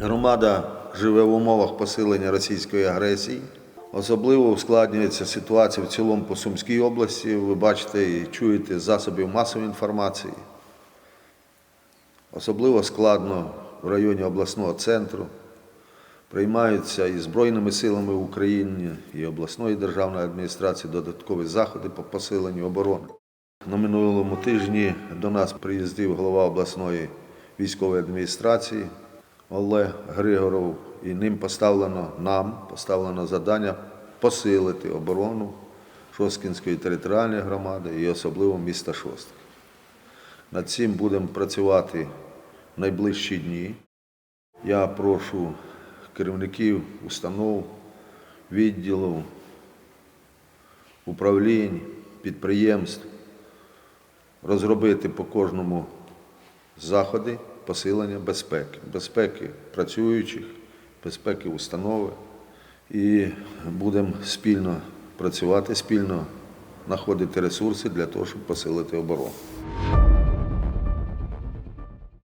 Громада живе в умовах посилення російської агресії. Особливо ускладнюється ситуація в цілому по Сумській області. Ви бачите і чуєте засобів масової інформації. Особливо складно в районі обласного центру. Приймаються і Збройними силами України, і обласної державної адміністрації додаткові заходи по посиленню оборони. На минулому тижні до нас приїздив голова обласної військової адміністрації Олег Григоров, і ним поставлено нам поставлено завдання посилити оборону Шосткінської територіальної громади і особливо міста Шостки. Над цим будемо працювати в найближчі дні. Я прошу керівників установ, відділів, управлінь, підприємств розробити по кожному заходи посилення безпеки, безпеки працюючих, безпеки установи. І будемо спільно працювати, спільно знаходити ресурси для того, щоб посилити оборону.